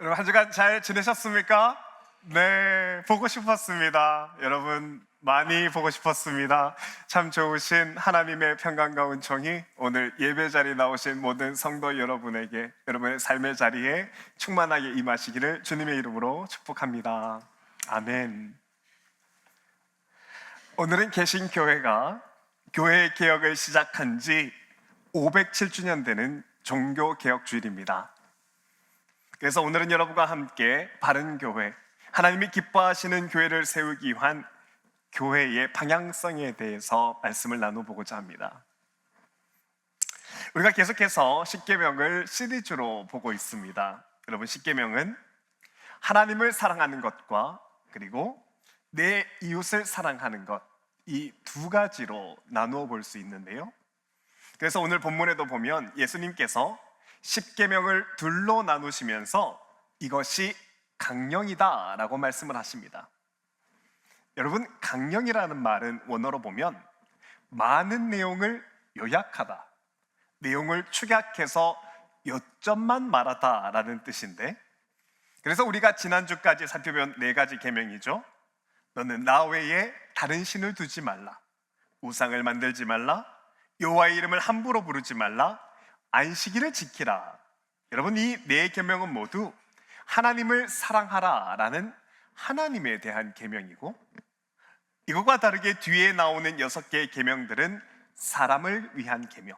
여러분 한 주간 잘 지내셨습니까? 네, 보고 싶었습니다. 여러분 많이 보고 싶었습니다. 참 좋으신 하나님의 평강과 은총이 오늘 예배 자리에 나오신 모든 성도 여러분에게 여러분의 삶의 자리에 충만하게 임하시기를 주님의 이름으로 축복합니다. 아멘. 오늘은 개신교회가 교회 개혁을 시작한 지 507주년 되는 종교 개혁 주일입니다. 그래서 오늘은 여러분과 함께 바른 교회, 하나님이 기뻐하시는 교회를 세우기 위한 교회의 방향성에 대해서 말씀을 나눠보고자 합니다. 우리가 계속해서 십계명을 시리즈로 보고 있습니다. 여러분 십계명은 하나님을 사랑하는 것과 그리고 내 이웃을 사랑하는 것 이 두 가지로 나누어 볼 수 있는데요. 그래서 오늘 본문에도 보면 예수님께서 십계명을 둘로 나누시면서 이것이 강령이다라고 말씀을 하십니다. 여러분 강령이라는 말은 원어로 보면 많은 내용을 요약하다, 내용을 축약해서 요점만 말하다라는 뜻인데, 그래서 우리가 지난주까지 살펴본 네 가지 계명이죠. 너는 나 외에 다른 신을 두지 말라, 우상을 만들지 말라, 여호와의 이름을 함부로 부르지 말라, 안식일을 지키라. 여러분 이 네 계명은 모두 하나님을 사랑하라라는 하나님에 대한 계명이고 이것과 다르게 뒤에 나오는 여섯 개의 계명들은 사람을 위한 계명.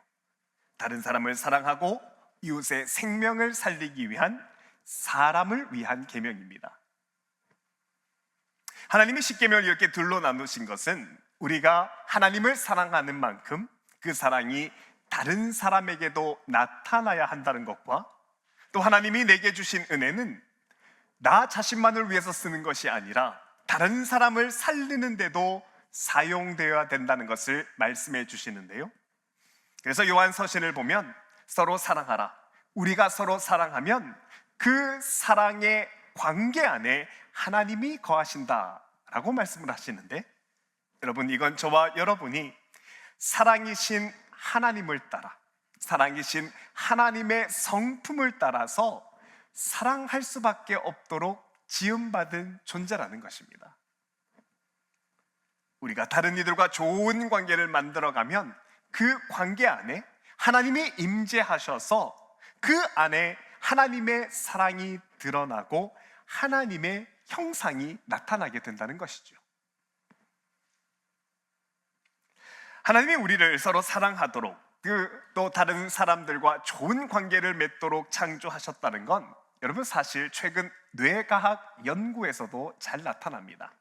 다른 사람을 사랑하고 이웃의 생명을 살리기 위한 사람을 위한 계명입니다. 하나님이 십계명을 이렇게 둘로 나누신 것은 우리가 하나님을 사랑하는 만큼 그 사랑이 다른 사람에게도 나타나야 한다는 것과 또 하나님이 내게 주신 은혜는 나 자신만을 위해서 쓰는 것이 아니라 다른 사람을 살리는데도 사용되어야 된다는 것을 말씀해 주시는데요. 그래서 요한 서신을 보면 서로 사랑하라. 우리가 서로 사랑하면 그 사랑의 관계 안에 하나님이 거하신다라고 말씀을 하시는데 여러분 이건 저와 여러분이 사랑이신 하나님을 따라 사랑이신 하나님의 성품을 따라서 사랑할 수밖에 없도록 지음받은 존재라는 것입니다. 우리가 다른 이들과 좋은 관계를 만들어가면 그 관계 안에 하나님이 임재하셔서 그 안에 하나님의 사랑이 드러나고 하나님의 형상이 나타나게 된다는 것이죠. 하나님이 우리를 서로 사랑하도록 그또 다른 사람들과 좋은 관계를 맺도록 창조하셨다는 건 여러분 사실 최근 뇌과학 연구에서도 잘 나타납니다.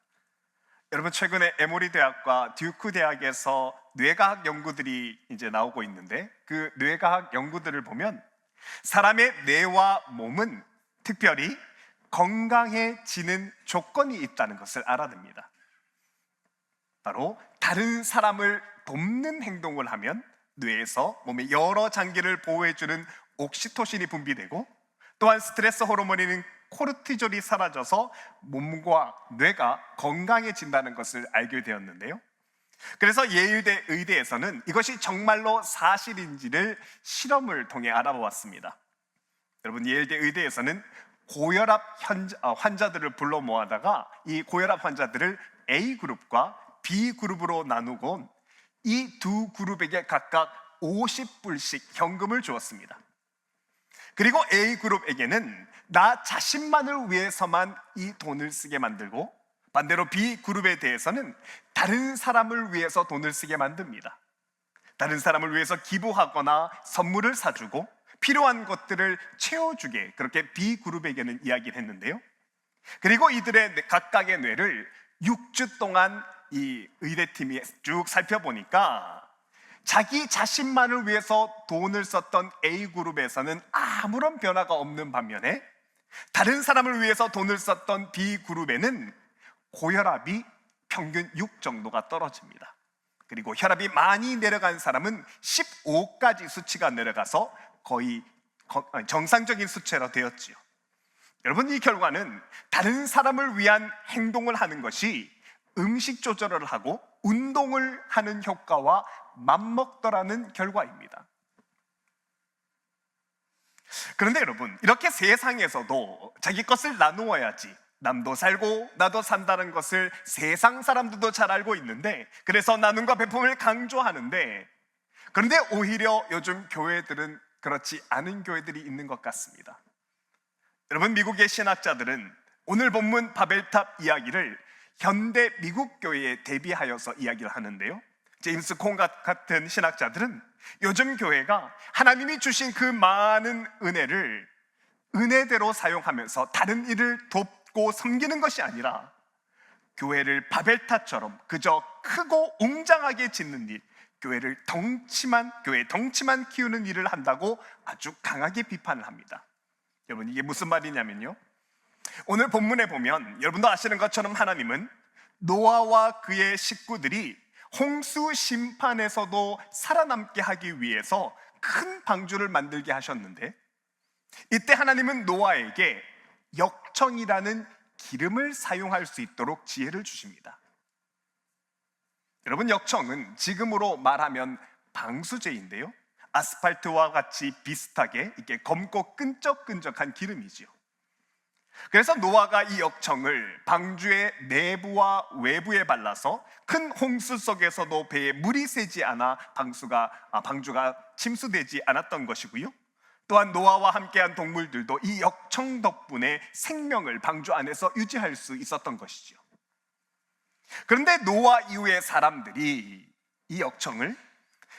여러분 최근에 에모리 대학과 듀크 대학에서 뇌과학 연구들이 이제 나오고 있는데 그 뇌과학 연구들을 보면 사람의 뇌와 몸은 특별히 건강해지는 조건이 있다는 것을 알아냅니다. 바로 다른 사람을 돕는 행동을 하면 뇌에서 몸의 여러 장기를 보호해주는 옥시토신이 분비되고 또한 스트레스 호르몬인 코르티졸이 사라져서 몸과 뇌가 건강해진다는 것을 알게 되었는데요. 그래서 예일대 의대에서는 이것이 정말로 사실인지를 실험을 통해 알아보았습니다. 여러분 예일대 의대에서는 고혈압 어, 환자들을 불러 모아다가 이 고혈압 환자들을 A 그룹과 B 그룹으로 나누고 이 두 그룹에게 각각 50불씩 현금을 주었습니다. 그리고 A 그룹에게는 나 자신만을 위해서만 이 돈을 쓰게 만들고 반대로 B 그룹에 대해서는 다른 사람을 위해서 돈을 쓰게 만듭니다. 다른 사람을 위해서 기부하거나 선물을 사주고 필요한 것들을 채워주게 그렇게 B 그룹에게는 이야기를 했는데요. 그리고 이들의 각각의 뇌를 6주 동안 이 의대팀이 쭉 살펴보니까 자기 자신만을 위해서 돈을 썼던 A그룹에서는 아무런 변화가 없는 반면에 다른 사람을 위해서 돈을 썼던 B그룹에는 고혈압이 평균 6 정도가 떨어집니다. 그리고 혈압이 많이 내려간 사람은 15까지 수치가 내려가서 거의 정상적인 수치로 되었지요. 여러분 이 결과는 다른 사람을 위한 행동을 하는 것이 음식 조절을 하고 운동을 하는 효과와 맞먹더라는 결과입니다. 그런데 여러분, 이렇게 세상에서도 자기 것을 나누어야지. 남도 살고 나도 산다는 것을 세상 사람들도 잘 알고 있는데 그래서 나눔과 배품을 강조하는데 그런데 오히려 요즘 교회들은 그렇지 않은 교회들이 있는 것 같습니다. 여러분 미국의 신학자들은 오늘 본문 바벨탑 이야기를 현대 미국 교회에 대비하여서 이야기를 하는데요. 제임스 콩 같은 신학자들은 요즘 교회가 하나님이 주신 그 많은 은혜를 은혜대로 사용하면서 다른 일을 돕고 섬기는 것이 아니라 교회를 바벨탑처럼 그저 크고 웅장하게 짓는 일, 교회를 덩치만 교회 덩치만 키우는 일을 한다고 아주 강하게 비판을 합니다. 여러분 이게 무슨 말이냐면요. 오늘 본문에 보면 여러분도 아시는 것처럼 하나님은 노아와 그의 식구들이 홍수 심판에서도 살아남게 하기 위해서 큰 방주를 만들게 하셨는데 이때 하나님은 노아에게 역청이라는 기름을 사용할 수 있도록 지혜를 주십니다. 여러분 역청은 지금으로 말하면 방수제인데요. 아스팔트와 같이 비슷하게 이렇게 검고 끈적끈적한 기름이지요. 그래서 노아가 이 역청을 방주의 내부와 외부에 발라서 큰 홍수 속에서도 배에 물이 새지 않아 방수가 아, 방주가 침수되지 않았던 것이고요. 또한 노아와 함께한 동물들도 이 역청 덕분에 생명을 방주 안에서 유지할 수 있었던 것이죠. 그런데 노아 이후의 사람들이 이 역청을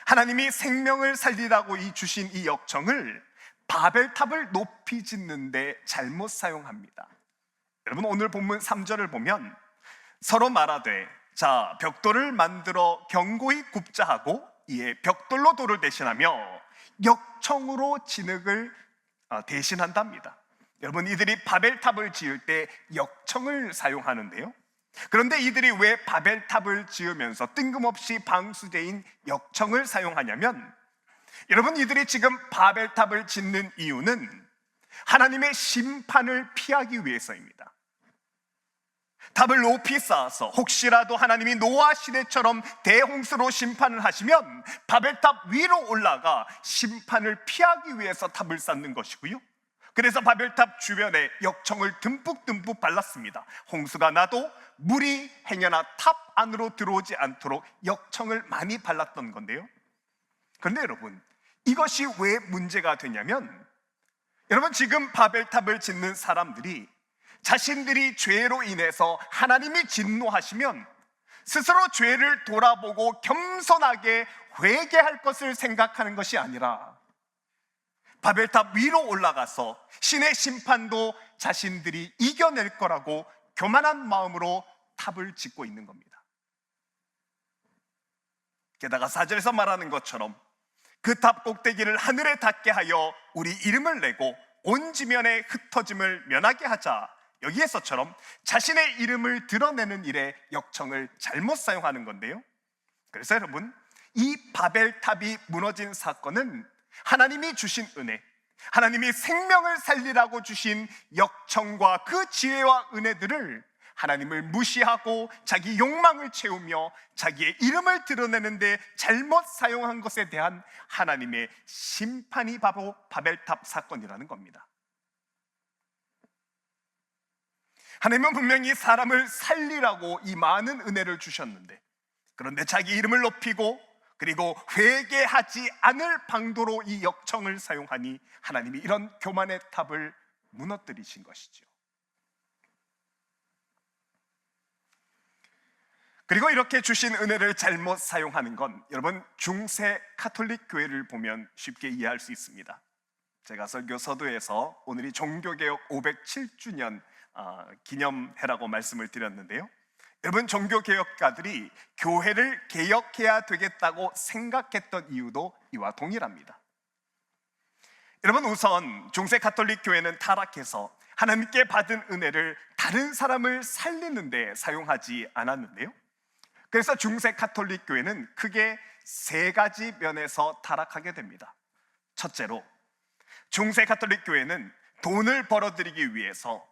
하나님이 생명을 살리라고 이 주신 이 역청을 바벨탑을 높이 짓는데 잘못 사용합니다. 여러분 오늘 본문 3절을 보면 서로 말하되 자 벽돌을 만들어 견고히 굽자 하고 이에 벽돌로 돌을 대신하며 역청으로 진흙을 어, 대신한답니다. 여러분 이들이 바벨탑을 지을 때 역청을 사용하는데요. 그런데 이들이 왜 바벨탑을 지으면서 뜬금없이 방수대인 역청을 사용하냐면 여러분 이들이 지금 바벨탑을 짓는 이유는 하나님의 심판을 피하기 위해서입니다. 탑을 높이 쌓아서 혹시라도 하나님이 노아 시대처럼 대홍수로 심판을 하시면 바벨탑 위로 올라가 심판을 피하기 위해서 탑을 쌓는 것이고요. 그래서 바벨탑 주변에 역청을 듬뿍듬뿍 발랐습니다. 홍수가 나도 물이 행여나 탑 안으로 들어오지 않도록 역청을 많이 발랐던 건데요. 그런데 여러분, 이것이 왜 문제가 되냐면 여러분 지금 바벨탑을 짓는 사람들이 자신들이 죄로 인해서 하나님이 진노하시면 스스로 죄를 돌아보고 겸손하게 회개할 것을 생각하는 것이 아니라 바벨탑 위로 올라가서 신의 심판도 자신들이 이겨낼 거라고 교만한 마음으로 탑을 짓고 있는 겁니다. 게다가 사절에서 말하는 것처럼 그 탑 꼭대기를 하늘에 닿게 하여 우리 이름을 내고 온 지면에 흩어짐을 면하게 하자. 여기에서처럼 자신의 이름을 드러내는 일에 역청을 잘못 사용하는 건데요. 그래서 여러분, 이 바벨탑이 무너진 사건은 하나님이 주신 은혜, 하나님이 생명을 살리라고 주신 역청과 그 지혜와 은혜들을 하나님을 무시하고 자기 욕망을 채우며 자기의 이름을 드러내는데 잘못 사용한 것에 대한 하나님의 심판이 바로 바벨탑 사건이라는 겁니다. 하나님은 분명히 사람을 살리라고 이 많은 은혜를 주셨는데 그런데 자기 이름을 높이고 그리고 회개하지 않을 방도로 이 역청을 사용하니 하나님이 이런 교만의 탑을 무너뜨리신 것이죠. 그리고 이렇게 주신 은혜를 잘못 사용하는 건 여러분 중세 카톨릭 교회를 보면 쉽게 이해할 수 있습니다. 제가 설교 서두에서 오늘이 종교개혁 507주년 아, 기념해라고 말씀을 드렸는데요. 여러분 종교개혁가들이 교회를 개혁해야 되겠다고 생각했던 이유도 이와 동일합니다. 여러분 우선 중세 카톨릭 교회는 타락해서 하나님께 받은 은혜를 다른 사람을 살리는 데 사용하지 않았는데요. 그래서 중세 카톨릭 교회는 크게 세 가지 면에서 타락하게 됩니다. 첫째로 중세 카톨릭 교회는 돈을 벌어들이기 위해서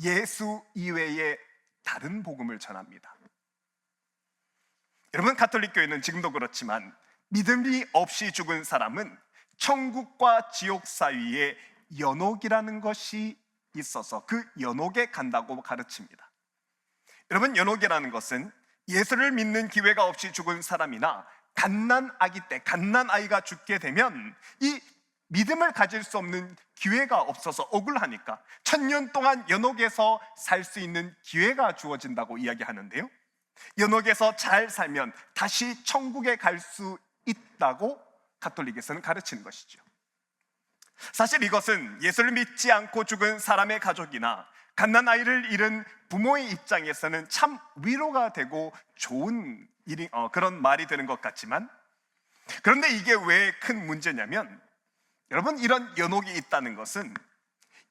예수 이외의 다른 복음을 전합니다. 여러분 가톨릭 교회는 지금도 그렇지만 믿음이 없이 죽은 사람은 천국과 지옥 사이에 연옥이라는 것이 있어서 그 연옥에 간다고 가르칩니다. 여러분 연옥이라는 것은 예수를 믿는 기회가 없이 죽은 사람이나 갓난 아기 때 갓난 아이가 죽게 되면 이 믿음을 가질 수 없는 기회가 없어서 억울하니까 천년 동안 연옥에서 살 수 있는 기회가 주어진다고 이야기하는데요. 연옥에서 잘 살면 다시 천국에 갈 수 있다고 가톨릭에서는 가르치는 것이죠. 사실 이것은 예수를 믿지 않고 죽은 사람의 가족이나 갓난 아이를 잃은 부모의 입장에서는 참 위로가 되고 좋은 일이 어, 그런 말이 되는 것 같지만 그런데 이게 왜 큰 문제냐면 여러분 이런 연옥이 있다는 것은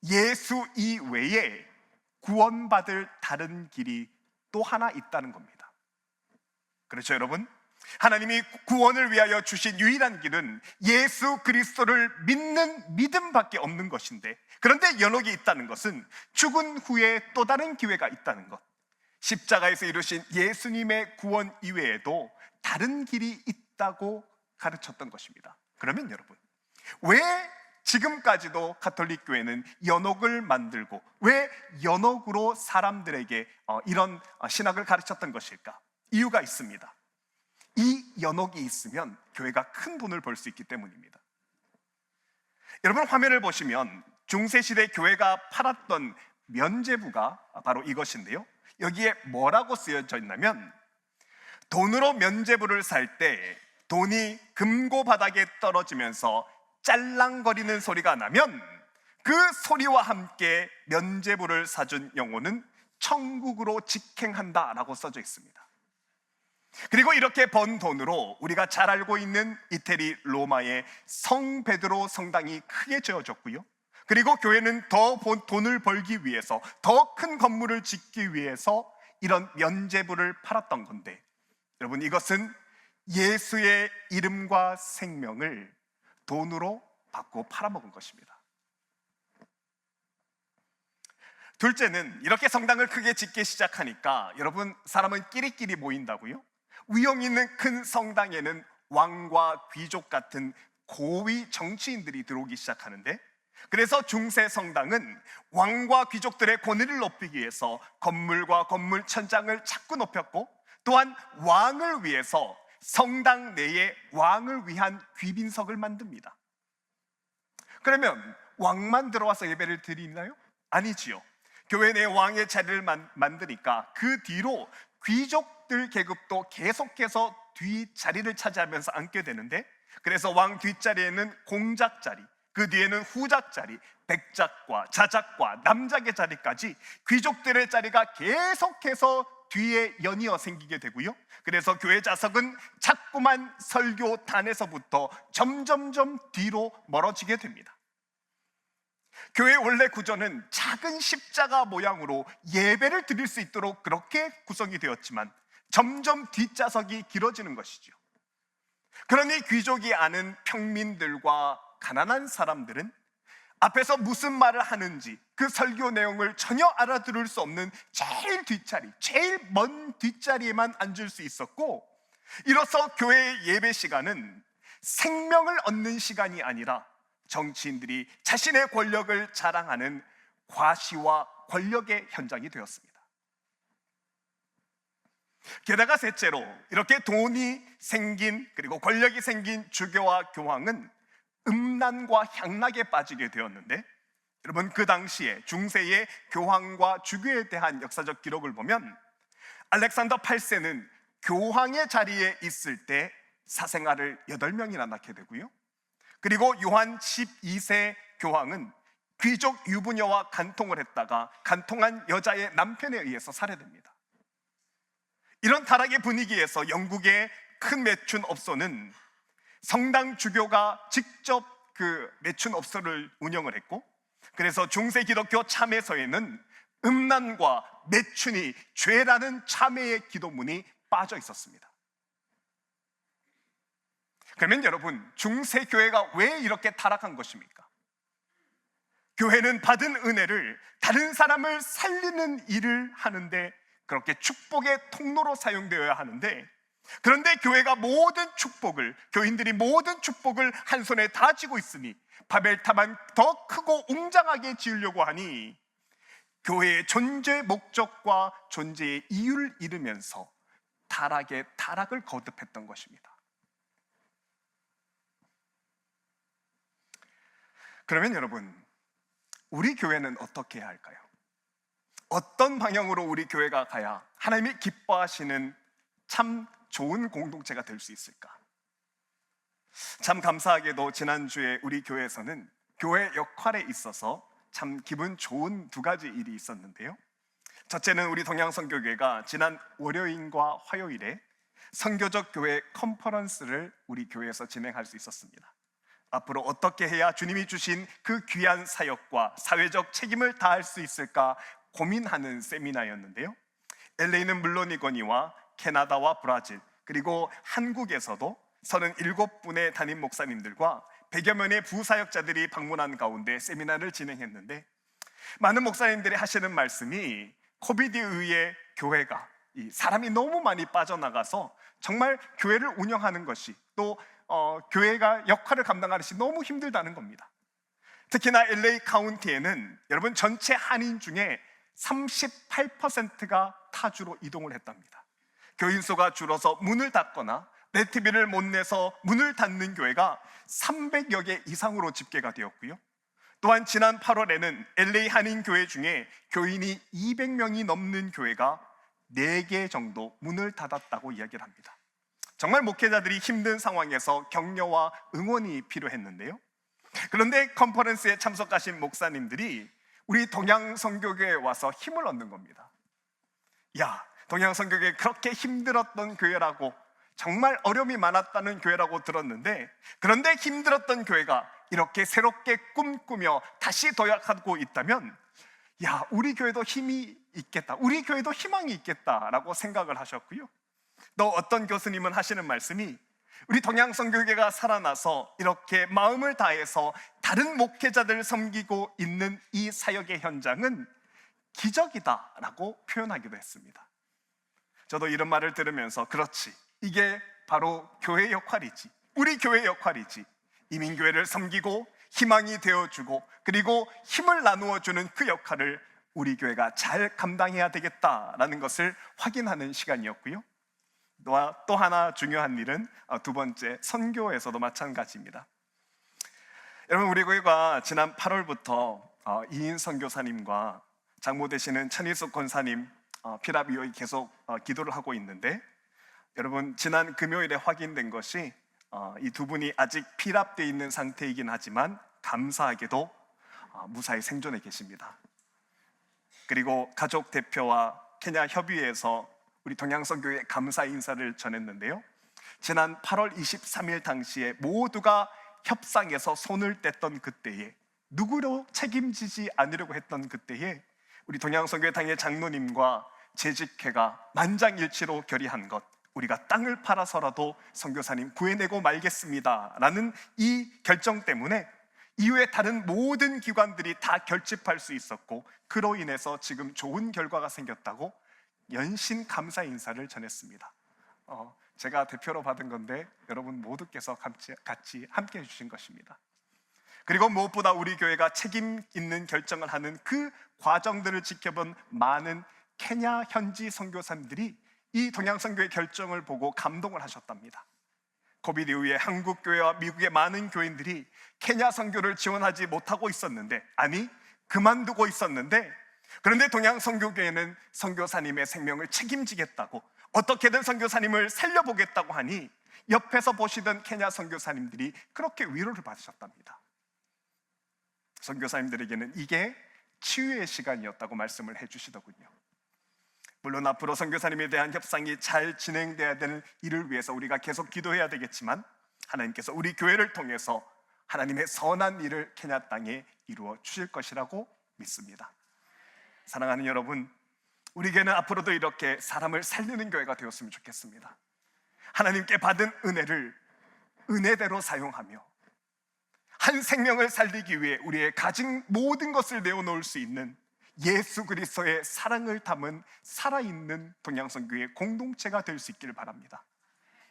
예수 이외에 구원받을 다른 길이 또 하나 있다는 겁니다. 그렇죠, 여러분? 하나님이 구원을 위하여 주신 유일한 길은 예수 그리스도를 믿는 믿음밖에 없는 것인데 그런데 연옥이 있다는 것은 죽은 후에 또 다른 기회가 있다는 것. 십자가에서 이루신 예수님의 구원 이외에도 다른 길이 있다고 가르쳤던 것입니다. 그러면 여러분, 왜 지금까지도 가톨릭 교회는 연옥을 만들고 왜 연옥으로 사람들에게 어, 이런 어, 신학을 가르쳤던 것일까? 이유가 있습니다. 이 연옥이 있으면 교회가 큰 돈을 벌 수 있기 때문입니다. 여러분 화면을 보시면 중세시대 교회가 팔았던 면제부가 바로 이것인데요. 여기에 뭐라고 쓰여져 있냐면 돈으로 면제부를 살 때 돈이 금고 바닥에 떨어지면서 짤랑거리는 소리가 나면 그 소리와 함께 면제부를 사준 영혼은 천국으로 직행한다라고 써져 있습니다. 그리고 이렇게 번 돈으로 우리가 잘 알고 있는 이태리 로마의 성 베드로 성당이 크게 지어졌고요. 그리고 교회는 더 돈을 벌기 위해서 더 큰 건물을 짓기 위해서 이런 면제부를 팔았던 건데 여러분 이것은 예수의 이름과 생명을 돈으로 받고 팔아먹은 것입니다. 둘째는 이렇게 성당을 크게 짓기 시작하니까 여러분 사람은 끼리끼리 모인다고요? 위험 있는 큰 성당에는 왕과 귀족 같은 고위 정치인들이 들어오기 시작하는데 그래서 중세 성당은 왕과 귀족들의 권위를 높이기 위해서 건물과 건물 천장을 자꾸 높였고 또한 왕을 위해서 성당 내에 왕을 위한 귀빈석을 만듭니다. 그러면 왕만 들어와서 예배를 드리나요? 아니지요. 교회 내 왕의 자리를 만, 만드니까 그 뒤로 귀족들 계급도 계속해서 뒤 자리를 차지하면서 앉게 되는데 그래서 왕 뒷자리에는 공작 자리, 그 뒤에는 후작 자리, 백작과 자작과 남작의 자리까지 귀족들의 자리가 계속해서 뒤에 연이어 생기게 되고요. 그래서 교회 자석은 자꾸만 설교단에서부터 점점점 뒤로 멀어지게 됩니다. 교회 원래 구조는 작은 십자가 모양으로 예배를 드릴 수 있도록 그렇게 구성이 되었지만 점점 뒷좌석이 길어지는 것이죠. 그러니 귀족이 아는 평민들과 가난한 사람들은 앞에서 무슨 말을 하는지 그 설교 내용을 전혀 알아들을 수 없는 제일 뒷자리, 제일 먼 뒷자리에만 앉을 수 있었고 이로써 교회의 예배 시간은 생명을 얻는 시간이 아니라 정치인들이 자신의 권력을 자랑하는 과시와 권력의 현장이 되었습니다. 게다가 셋째로 이렇게 돈이 생긴 그리고 권력이 생긴 주교와 교황은 음란과 향락에 빠지게 되었는데 여러분 그 당시에 중세의 교황과 주교에 대한 역사적 기록을 보면 알렉산더 8세는 교황의 자리에 있을 때 사생아를 8명이나 낳게 되고요. 그리고 요한 12세 교황은 귀족 유부녀와 간통을 했다가 간통한 여자의 남편에 의해서 살해됩니다. 이런 타락의 분위기에서 영국의 큰 매춘 업소는 성당 주교가 직접 그 매춘 업소를 운영을 했고 그래서 중세 기독교 참회서에는 음란과 매춘이 죄라는 참회의 기도문이 빠져 있었습니다. 그러면 여러분, 중세 교회가 왜 이렇게 타락한 것입니까? 교회는 받은 은혜를 다른 사람을 살리는 일을 하는데 그렇게 축복의 통로로 사용되어야 하는데 그런데 교회가 모든 축복을 교인들이 모든 축복을 한 손에 다 쥐고 있으니 바벨탑만 더 크고 웅장하게 지으려고 하니 교회의 존재 목적과 존재의 이유를 잃으면서 타락에 타락을 거듭했던 것입니다. 그러면 여러분, 우리 교회는 어떻게 해야 할까요? 어떤 방향으로 우리 교회가 가야 하나님이 기뻐하시는 참 좋은 공동체가 될 수 있을까? 참 감사하게도 지난주에 우리 교회에서는 교회 역할에 있어서 참 기분 좋은 두 가지 일이 있었는데요. 첫째는 우리 동양선교교회가 지난 월요일과 화요일에 선교적 교회 컨퍼런스를 우리 교회에서 진행할 수 있었습니다. 앞으로 어떻게 해야 주님이 주신 그 귀한 사역과 사회적 책임을 다할 수 있을까 고민하는 세미나였는데요. LA는 물론이거니와 캐나다와 브라질 그리고 한국에서도 37분의 담임 목사님들과 100여 명의 부사역자들이 방문한 가운데 세미나를 진행했는데 많은 목사님들이 하시는 말씀이 코비드에 의해 교회가 이 사람이 너무 많이 빠져나가서 정말 교회를 운영하는 것이 또 어, 교회가 역할을 감당하는 것이 너무 힘들다는 겁니다. 특히나 LA 카운티에는 여러분 전체 한인 중에 38%가 타주로 이동을 했답니다. 교인 수가 줄어서 문을 닫거나 네트비를 못 내서 문을 닫는 교회가 300여 개 이상으로 집계가 되었고요. 또한 지난 8월에는 LA 한인 교회 중에 교인이 200명이 넘는 교회가 4개 정도 문을 닫았다고 이야기를 합니다. 정말 목회자들이 힘든 상황에서 격려와 응원이 필요했는데요. 그런데 컨퍼런스에 참석하신 목사님들이 우리 동양 선교교회에 와서 힘을 얻는 겁니다. 야, 동양 선교교회 그렇게 힘들었던 교회라고 정말 어려움이 많았다는 교회라고 들었는데 그런데 힘들었던 교회가 이렇게 새롭게 꿈꾸며 다시 도약하고 있다면 야, 우리 교회도 힘이 있겠다. 우리 교회도 희망이 있겠다라고 생각을 하셨고요. 또 어떤 교수님은 하시는 말씀이 우리 동양성교계가 살아나서 이렇게 마음을 다해서 다른 목회자들을 섬기고 있는 이 사역의 현장은 기적이다라고 표현하기도 했습니다. 저도 이런 말을 들으면서 그렇지. 이게 바로 교회 역할이지. 우리 교회 역할이지. 이민교회를 섬기고 희망이 되어주고 그리고 힘을 나누어 주는 그 역할을 우리 교회가 잘 감당해야 되겠다라는 것을 확인하는 시간이었고요. 또 하나 중요한 일은 어, 두 번째 선교에서도 마찬가지입니다. 여러분 우리 교회가 지난 8월부터 어, 이인 선교사님과 장모 되시는 천일숙 권사님 어, 위에 계속 기도를 하고 있는데 여러분 지난 금요일에 확인된 것이 이 두 분이 아직 피랍돼 있는 상태이긴 하지만 감사하게도 무사히 생존해 계십니다. 그리고 가족 대표와 케냐 협의회에서 우리 동양선교회 감사 인사를 전했는데요. 지난 8월 23일 당시에 모두가 협상에서 손을 뗐던 그때에 누구로 책임지지 않으려고 했던 그때에 우리 동양선교회 당의 장로님과 재직회가 만장일치로 결의한 것 우리가 땅을 팔아서라도 선교사님 구해내고 말겠습니다라는 이 결정 때문에 이후에 다른 모든 기관들이 다 결집할 수 있었고 그로 인해서 지금 좋은 결과가 생겼다고 연신 감사 인사를 전했습니다. 어, 제가 대표로 받은 건데 여러분 모두께서 같이, 함께 해주신 것입니다. 그리고 무엇보다 우리 교회가 책임 있는 결정을 하는 그 과정들을 지켜본 많은 케냐 현지 선교사님들이 이 동양선교의 결정을 보고 감동을 하셨답니다. 코비드 이후에 한국 교회와 미국의 많은 교인들이 케냐 선교를 지원하지 못하고 있었는데 아니 그만두고 있었는데 그런데 동양 선교교회는 선교사님의 생명을 책임지겠다고 어떻게든 선교사님을 살려보겠다고 하니 옆에서 보시던 케냐 선교사님들이 그렇게 위로를 받으셨답니다. 선교사님들에게는 이게 치유의 시간이었다고 말씀을 해주시더군요. 물론 앞으로 선교사님에 대한 협상이 잘 진행돼야 되는 일을 위해서 우리가 계속 기도해야 되겠지만 하나님께서 우리 교회를 통해서 하나님의 선한 일을 케냐 땅에 이루어 주실 것이라고 믿습니다. 사랑하는 여러분, 우리 교회는 앞으로도 이렇게 사람을 살리는 교회가 되었으면 좋겠습니다. 하나님께 받은 은혜를 은혜대로 사용하며 한 생명을 살리기 위해 우리의 가진 모든 것을 내어놓을 수 있는 예수 그리스도의 사랑을 담은 살아있는 동양성교의 공동체가 될 수 있기를 바랍니다.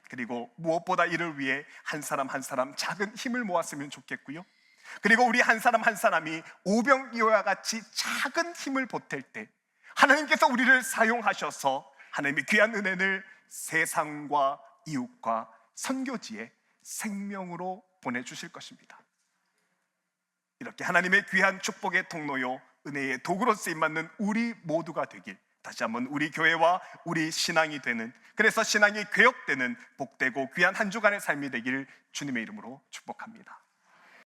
그리고 무엇보다 이를 위해 한 사람 한 사람 작은 힘을 모았으면 좋겠고요. 그리고 우리 한 사람 한 사람이 오병이어와 같이 작은 힘을 보탤 때 하나님께서 우리를 사용하셔서 하나님의 귀한 은혜를 세상과 이웃과 선교지에 생명으로 보내주실 것입니다. 이렇게 하나님의 귀한 축복의 통로요 은혜의 도구로 쓰임 받는 우리 모두가 되길 다시 한번 우리 교회와 우리 신앙이 되는 그래서 신앙이 괴역되는 복되고 귀한 한 주간의 삶이 되길 주님의 이름으로 축복합니다.